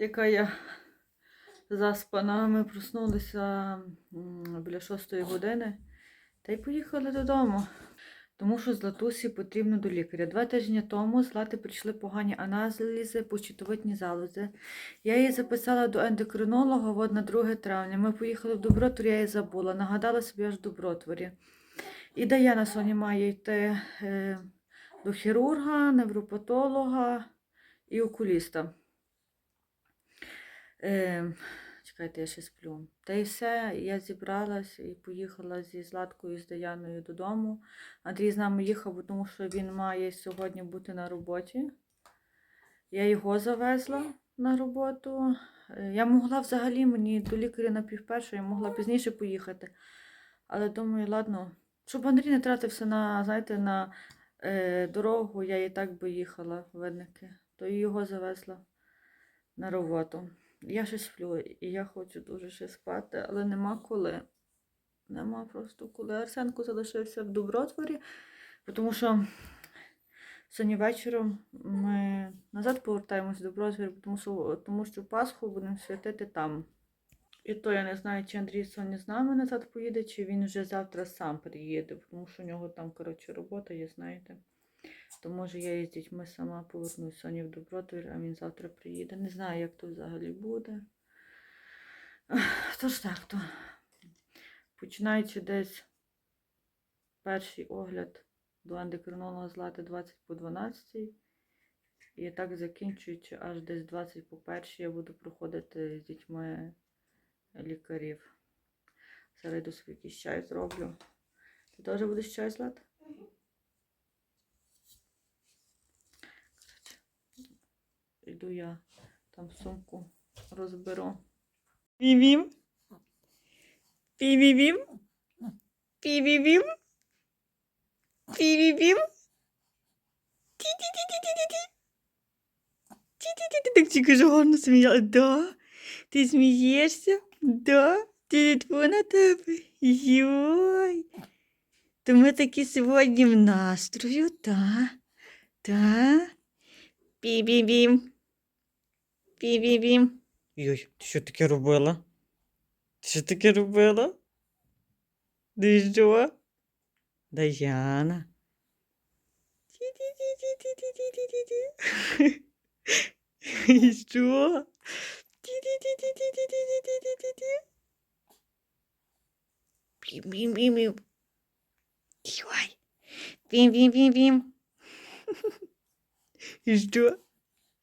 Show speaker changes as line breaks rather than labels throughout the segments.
Яка я заспана. Ми проснулися біля шостої години та й поїхали додому. Тому що Златусі потрібно до лікаря. Два тижні тому Злати прийшли погані аналізи по щитовидній залозі. Я її записала до ендокринолога от на 2 травня. Ми поїхали в Добротвор, я її забула. Нагадала собі аж в Добротворі. І Даяна Соні має йти е, до хірурга, невропатолога і окуліста. Е, чекайте, я ще сплю. Та й все, я зібралась і поїхала зі Златкою і з Даяною додому. Андрій з нами їхав, тому що він має сьогодні бути на роботі. Я його завезла на роботу. Е, Я могла взагалі мені до лікаря на півпершої, я могла пізніше поїхати. Але думаю, ладно, щоб Андрій не тратився на, знаєте, на е, дорогу, я і так би їхала в Винники, то і його завезла на роботу. Я ще сплю, і я хочу дуже ще спати, але нема коли. Нема просто коли. Арсенко залишився в Добротворі, тому що сьогодні вечором ми назад повертаємось в Добротвір, тому що, тому що Пасху будемо святити там. І то я не знаю, чи Андрій сьогодні з нами назад поїде, чи він вже завтра сам приїде, тому що у нього там, коротше, робота є, знаєте. То може я із дітьми сама повернусь сьогодні в Добротвір, а він завтра приїде. Не знаю, як то взагалі буде. Тож так, то починаючи десь перший огляд до ендокринолога злати 20 по 12. І так закінчуючи аж десь 20 по першій я буду проходити з дітьми лікарів. Зараз йду собі якийсь чай зроблю. Ти теж будеш чай злати? Іду я там сумку розберу. Півім. Півім. Півім. Півім. Ті-ті-ті-ті-ті-ті. Ті-ті-ті-ті. Так тільки ж гарно сміяла. Да? Ти смієшся? Да? Телефон на тебе. Йой. То ми такі сьогодні в настрою, та? Та? Пі-бі-бім. Бім-бім-бім. Йой, ти що таке робила? Ти що таке робила? Ти що? Даяна. І що? Бім-бім-бім-бім. Йой. Бім-бім-бім-бім. І що?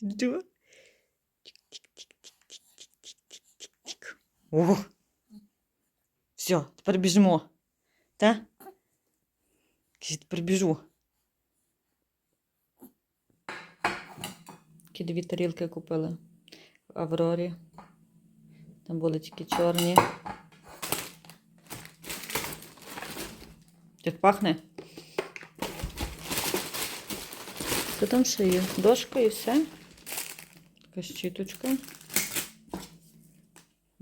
І що? О! Все, тепер біжимо. Та? Тепер біжу. Такі дві тарілки купили в Аврорі. Там були тільки чорні. Як пахне? Що там ще є? Дошка і все. Така щіточка.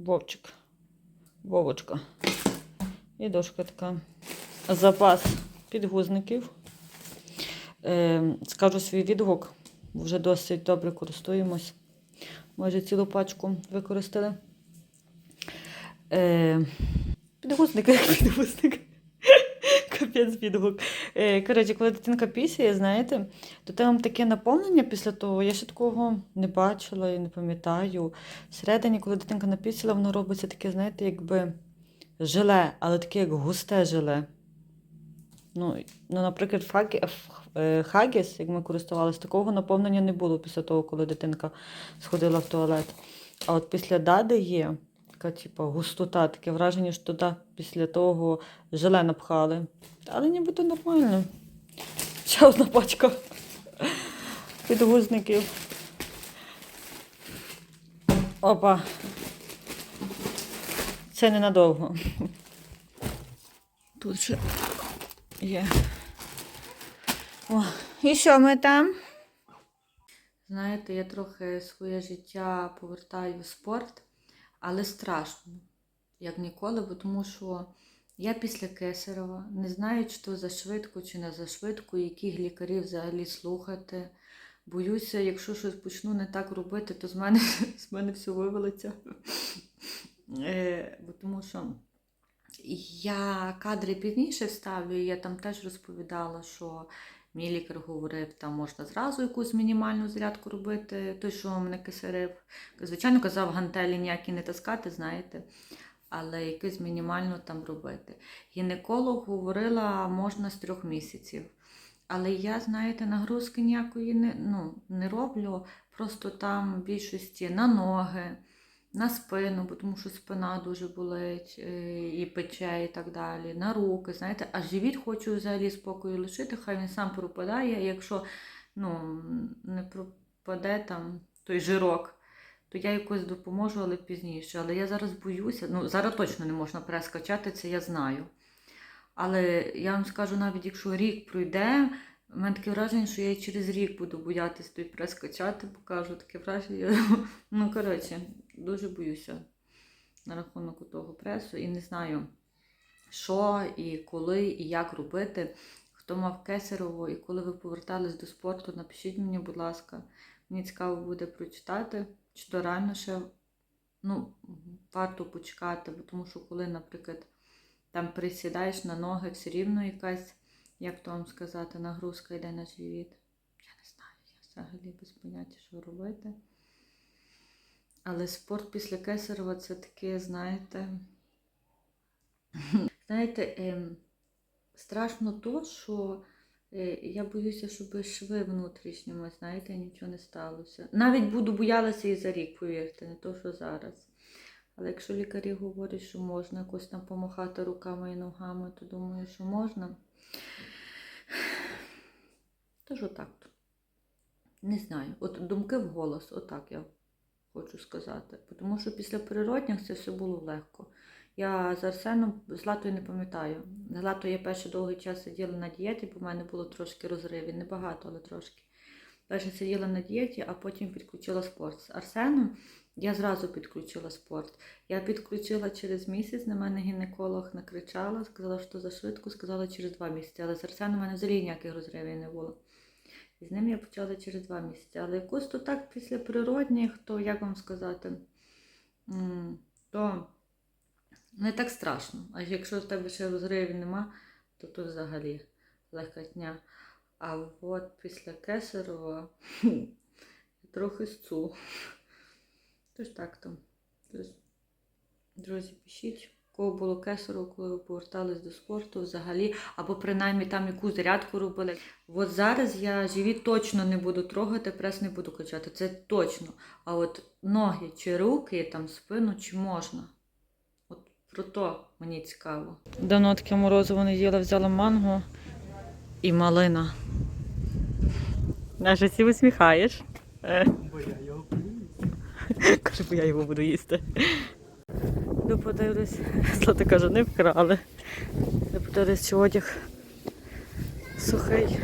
Вовчик. Вовочка. І дошка така. Запас підгузників. Е, скажу свій відгук. Вже досить добре користуємось. Майже цілу пачку використали. Е, підгузник, підгузник. Капець відгук. Е, коротше, коли дитинка пісяє, знаєте, то там таке наповнення після того, я ще такого не бачила і не пам'ятаю. Всередині, коли дитинка напісила, воно робиться таке, знаєте, якби желе, але таке як густе желе. Ну, ну наприклад, е, хагіс, як ми користувалися, такого наповнення не було після того, коли дитинка сходила в туалет. А от після дади є така, типу, густота, таке враження, що туди після того желе напхали. Але нібито нормально. Ще одна пачка підгузників. Опа. Це ненадовго. Тут ще є. О, і що ми там? Знаєте, я трохи своє життя повертаю в спорт, але страшно, як ніколи, бо тому що я після Кесарева не знаю, то за швидко, чи не за швидко, яких лікарів взагалі слухати. боюся, якщо щось почну не так робити, то з мене, з мене все вивалиться. Е, тому що я кадри пізніше вставлю, і я там теж розповідала, що мій лікар говорив, там можна зразу якусь мінімальну зарядку робити, той, що мене кисарив. Звичайно, казав, гантелі ніякі не таскати, знаєте, але якусь мінімальну там робити. Гінеколог говорила, можна з трьох місяців. Але я, знаєте, нагрузки ніякої не, ну, не роблю, просто там в більшості на ноги, на спину, бо тому що спина дуже болить е, і пече, і так далі, на руки, знаєте, а живіт хочу взагалі спокою лишити, хай він сам пропадає, якщо ну, не пропаде там той жирок, то я якось допоможу, але пізніше. Але я зараз боюся, ну зараз точно не можна перескачати, це я знаю. Але я вам скажу, навіть якщо рік пройде, у мене таке враження, що я і через рік буду боятись той прес качати, покажу таке враження. Ну, коротше, дуже боюся на рахунок того пресу і не знаю, що і коли, і як робити. Хто мав кесарево і коли ви повертались до спорту, напишіть мені, будь ласка. Мені цікаво буде прочитати, чи то реально ще ну, варто почекати, бо тому що коли, наприклад, там присідаєш на ноги, все рівно якась, як то вам сказати, нагрузка йде на живіт. Я не знаю, я взагалі без поняття, що робити. Але спорт після кесарева це таке, знаєте, знаєте, ем, страшно то, що я боюся, щоб шви внутрішніми, знаєте, нічого не сталося. Навіть буду боялася і за рік, повірте, не то, що зараз. Але якщо лікарі говорять, що можна якось там помахати руками і ногами, то думаю, що можна. Тож отак. Не знаю. От думки в голос, отак я хочу сказати. Тому що після природних це все було легко. Я з Арсеном з Латою не пам'ятаю. З Латою я перший довгий час сиділа на дієті, бо в мене було трошки розривів. Небагато, але трошки. Перше сиділа на дієті, а потім підключила спорт. З Арсеном я зразу підключила спорт. Я підключила через місяць, на мене гінеколог накричала, сказала, що за швидко, сказала через два місяці. Але з Арсеном у мене взагалі ніяких розривів не було. І з ним я почала через два місяці. Але якось то так після природних, то як вам сказати, то не так страшно. А якщо в тебе ще розривів нема, то то взагалі легкотня. А от після кесарева трохи сцу. Тож так. Тож, друзі, пишіть, кого було кесарево, коли ви повертались до спорту взагалі, або принаймні там яку зарядку робили. От зараз я живіт точно не буду трогати, прес не буду качати. Це точно. А от ноги чи руки, там спину, чи можна. Про то мені цікаво. Давно таке морозиво не їла, взяла манго і малина. Наша сі усміхаєш.
Бо я його.
Каже, бо я його буду їсти. Йду подивлюсь. Злата каже, не вкрали. Я подивлюсь, чи одяг сухий.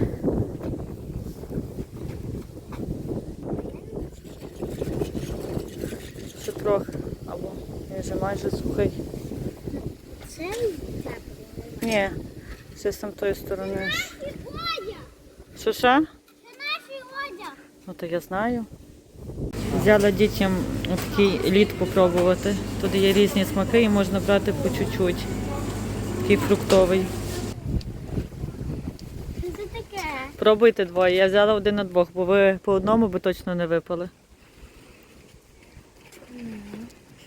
Ще трохи. Або він вже майже сухий. Ні, ще з тої сторони. Що ще?
Це наш одяг!
Ну то я знаю. Взяла дітям такий лід попробувати. Тут є різні смаки і можна брати по чуть-чуть. Такий фруктовий.
Що це таке?
Пробуйте двоє. Я взяла один на двох, бо ви по одному би точно не випали.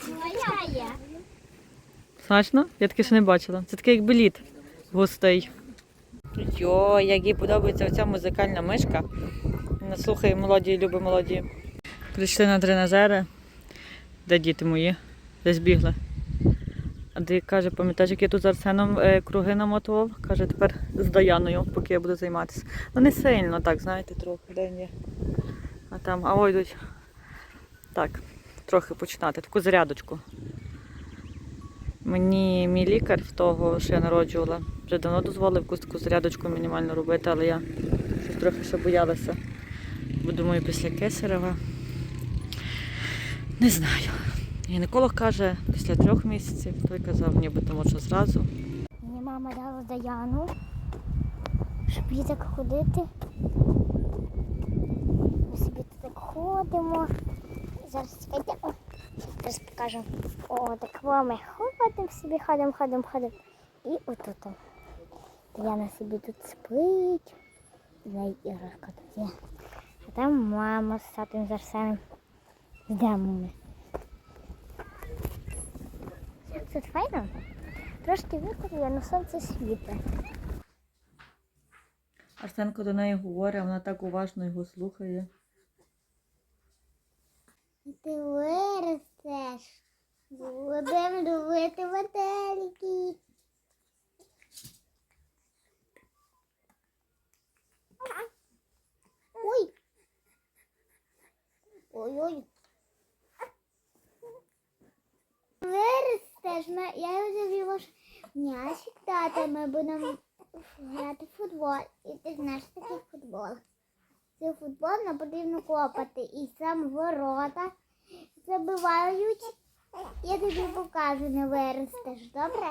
Моя є.
Смачно? Я таке ще не бачила. Це такий якби лід густий. Йо, як їй подобається оця музикальна мишка. Вона слухає мелодії, любить мелодії. Прийшли на тренажери. Де діти мої? Десь бігли. А де каже, пам'ятаєш, як я тут з Арсеном е, круги намотував? Каже, тепер з Даяною, поки я буду займатися. Ну не сильно, так, знаєте, трохи день є. А там, а ой йдуть. Так, трохи починати, таку зарядочку. Мені мій лікар в того, що я народжувала, вже давно дозволив якусь таку зарядочку мінімально робити, але я щось трохи ще боялася. Бо думаю, після кесарева. Не знаю. Гінеколог каже, після трьох місяців, той казав, нібито може зразу.
Мені мама дала Даяну, щоб їй так ходити. собі тут так ходимо. Зараз чекайте. Зараз покажу. О, так во ми ходимо собі, ходимо, ходимо, ходимо. І отут. Діана собі тут спить. Неї іграшка тут є. А там мама з татом з Арсеном. Йдемо ми. Як тут файно? Трошки вітер але сонце світить.
Арсенко до неї говорить, а вона так уважно його слухає.
Ти виростеш. Будемо любити метелики. Ой. Ой-ой. Виростеш, я вже ваш м'ячик тата, ми будемо грати в футбол. І ти знаєш такий футбол. Це футбол нам потрібно копати. І сам ворота забивають. Я тобі покажу, не виростеш, добре?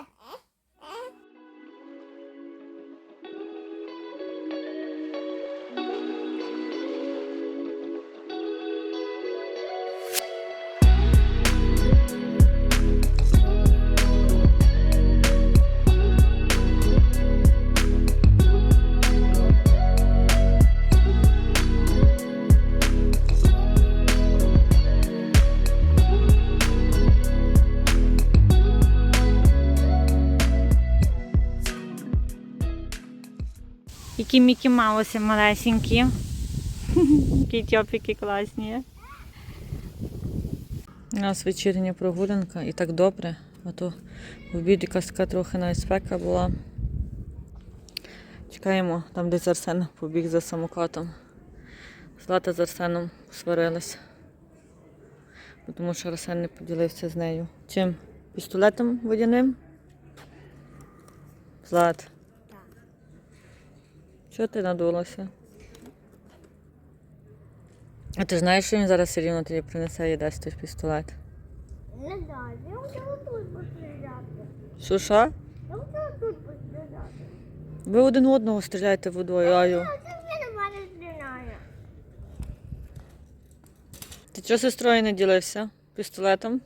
Які Мікі Мауси малесенькі. Які тьопіки класні. У нас вечірня прогулянка і так добре. А то в обід якась така трохи навіть спека була. Чекаємо, там десь Арсен побіг за самокатом. Злата з Арсеном сварилась. Тому що Арсен не поділився з нею. Чим? Пістолетом водяним? Злат. Чого ти надулася? А ти знаєш, що він зараз все рівно тобі принесе і дасть той пістолет?
Не знаю, я хотіла тут постріляти.
Що що?
Я хотіла тут постріляти.
Ви один одного стріляєте водою, аю. Ти чого сестрою не ділився пістолетом?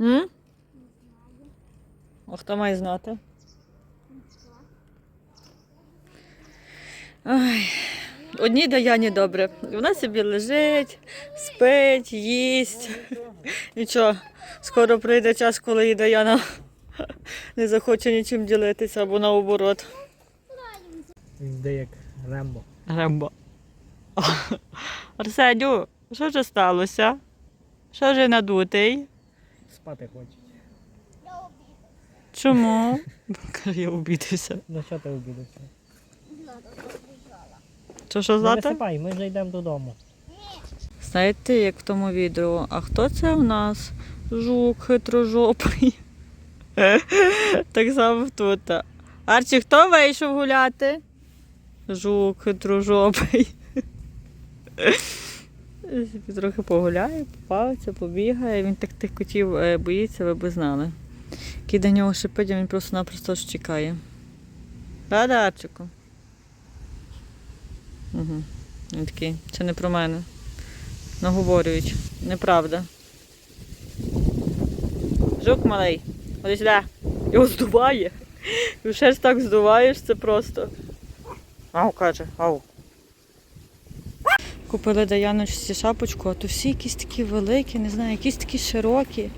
М? А хто має знати? Ай. Одній Даяні добре. Вона собі лежить, спить, їсть. Нічого, скоро прийде час, коли і Даяна не захоче нічим ділитися або наоборот.
Він йде як Рембо.
Рембо. Арсеню, що ж сталося? Що ж надутий?
Спати хоче.
Чому? Каже, я обідався.
Ну що ти обідався?
Що що
Не
злата?
висипай, ми вже йдемо додому.
Знаєте, як в тому відео, а хто це у нас? Жук хитрожопий. так само тут. Арчі, хто вийшов гуляти? Жук хитрожопий. Трохи погуляє, попавиться, побігає. Він так тих котів е, боїться, ви б знали. Який до нього шипить, а він просто-напросто ж чекає. Да, Арчику? Угу. Він такий, це не про мене. Наговорюють. Неправда. Жук малий. Ходи сюди. Його здуває. Ще ж так здуваєш, це просто. Ау, каже, ау. Купили Даяночці шапочку, а то всі якісь такі великі, не знаю, якісь такі широкі.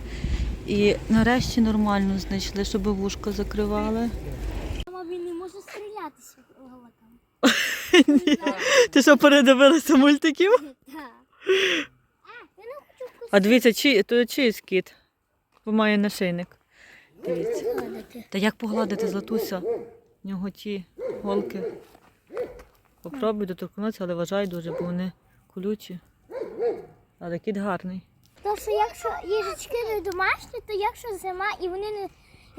І нарешті нормально знайшли, щоб вушко закривали.
Мама, він не може стрілятися
Ти що передивилася мультиків?
А,
дивіться, то чийсь кіт. Бо має нашийник. Дивіться. Та як погладити златуся? В нього ті голки. Попробуй доторкнутися, але вважай дуже, бо вони колючі. Але кіт гарний.
То, що якщо їжачки не домашні, то якщо зима і вони не,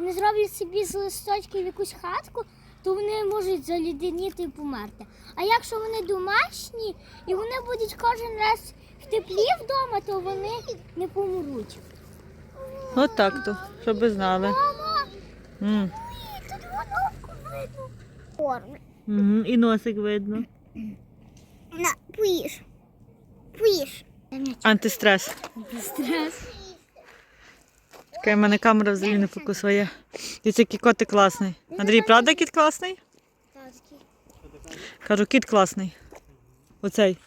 не зроблять собі з листочків якусь хатку, то вони можуть заліденіти і померти. А якщо вони домашні і вони будуть кожен раз в теплі вдома, то вони не помруть.
От так то, щоб ви знали.
Мама,
М.
тут головку видно. Корм.
Мгм, І носик видно.
На, поїж. Поїж.
Антистрес.
Стрес.
Чекай, в мене камера взагалі не фокусує. Дивіться, який котик класний. Андрій, правда кіт класний? Кажу, кіт класний. Оцей.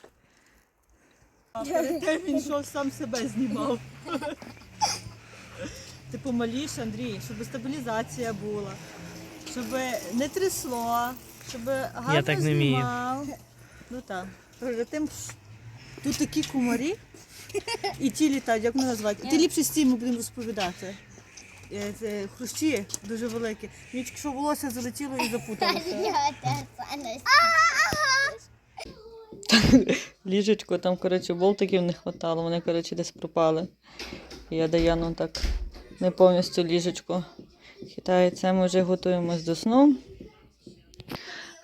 Перед тим він йшов сам себе знімав. Ти помаліш, Андрій, щоб стабілізація була, щоб не трясло, щоб гарно
Я так не вмію.
знімав. Ну так. Перед тим тут такі кумарі і ті літають, як вони називають. Ти ліпше з цим будемо розповідати. Е, Це хрущі дуже великі. Мені тільки що волосся залетіло і запуталося. Ліжечко, там, коротше, болтиків не хватало, вони, коротше, десь пропали. І Я Даяну так не повністю ліжечко хитається. Ми вже готуємось до сну.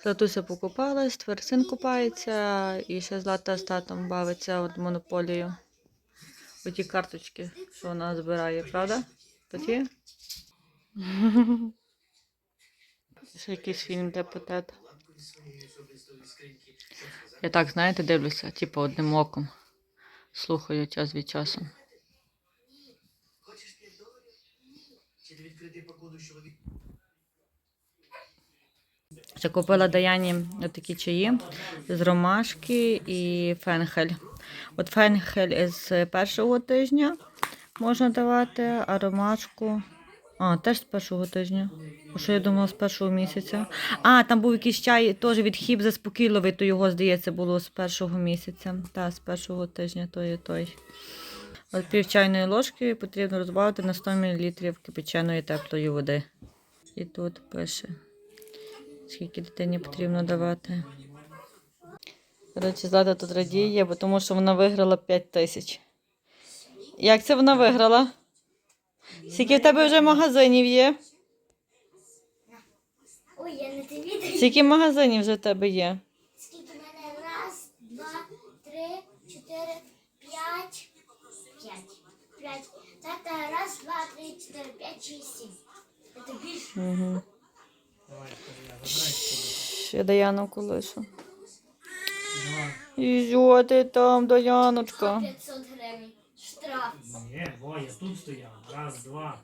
Златуся покупалась, тепер син купається, і ще Злата з татом бавиться от монополію. Оті карточки, що вона збирає, правда? Тоді? Ще якийсь фільм депутат. Я так, знаєте, дивлюся, типу одним оком. Слухаю час від часу. Ще купила Даяні такі чаї з ромашки і фенхель. От фенхель з першого тижня можна давати, а ромашку. А, теж з першого тижня. Що я думала з першого місяця? А, там був якийсь чай теж від хіб заспокійливий, то його, здається, було з першого місяця. Та, з першого тижня той і той. От пів чайної ложки потрібно розбавити на 100 мл кипяченої теплої води. І тут пише, скільки дитині потрібно давати. Коротше, Злата тут радіє, бо тому що вона виграла 5 тисяч. Як це вона виграла? Скільки в тебе вже магазинів є?
Ой, я не відео.
Скільки магазинів вже в тебе є?
Скільки в мене? Раз, два, три, чотири, п'ять. П'ять. П'ять. Тата, раз, два, три, чотири, п'ять, шість, сім. Це більше.
Угу. Я Даяну колишу. І що ти там, Даяночка?
500 гривень. Штраф.
Ні, бо я тут стояв. Раз, два.